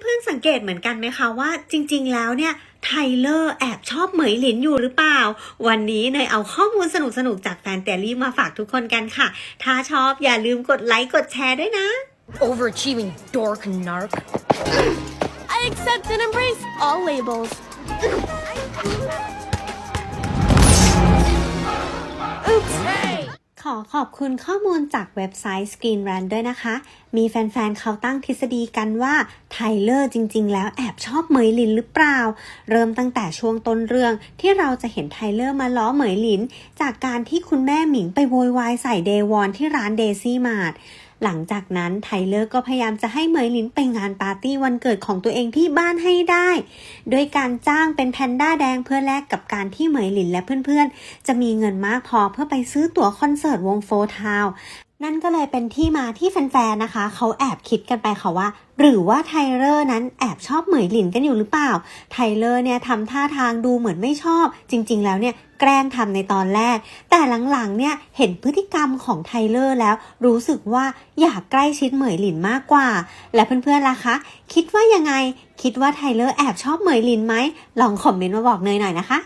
เพื่อนๆสังเกตเหมือนกันไหมคะว่าจริงๆ แล้วเนี่ยไทเลอร์แอบชอบเหมยหลินอยู่หรือเปล่า วันนี้เนยเอาข้อมูลสนุกๆ จากแฟนเตลลี่มาฝากทุกคนกันค่ะ ถ้าชอบอย่าลืมกดไลค์กดแชร์ด้วยนะ Overachieving dork narc. I accept and embrace all labels. Oops. Hey! ขอขอบคุณข้อมูลจากเว็บไซต์ Screen Rant ด้วยนะคะ มีแฟนๆ เขาตั้งทฤษฎีกันว่า ไทเลอร์จริงๆ แล้วแอบชอบเหมยหลินหรือเปล่า เริ่มตั้งแต่ช่วงต้นเรื่องที่เราจะเห็นไทเลอร์มาล้อเหมยหลิน จากการที่คุณแม่หมิงไปโวยวายใส่เดวอนที่ร้านเดซี่มาร์ท หลังจากนั้นไทเลอร์ก็พยายามจะให้เหมยลินไปงานปาร์ตี้วันเกิดของตัวเองที่บ้านให้ได้ โดยการจ้างเป็นแพนด้าแดงเพื่อแลกกับการที่เหมยลินและเพื่อนๆ จะมีเงินมากพอเพื่อไปซื้อตั๋วคอนเสิร์ตวงโฟทาว นั่นก็เลยเป็นที่มาที่แฟนๆนะคะ เขาแอบคิดกันไปค่ะว่า หรือว่าไทเลอร์นั้นแอบชอบเหมยหลินกันอยู่หรือเปล่า ไทเลอร์เนี่ยทำท่าทางดูเหมือนไม่ชอบ จริง ๆ แล้วเนี่ยแกล้งทำในตอนแรก แต่หลังๆเนี่ยเห็นพฤติกรรมของไทเลอร์แล้ว รู้สึกว่าอยากใกล้ชิดเหมยหลินมากกว่า และเพื่อนๆล่ะคะ คิดว่ายังไง คิดว่าไทเลอร์แอบชอบเหมยหลินไหมลองคอมเมนต์มาบอกเนยหน่อยนะคะ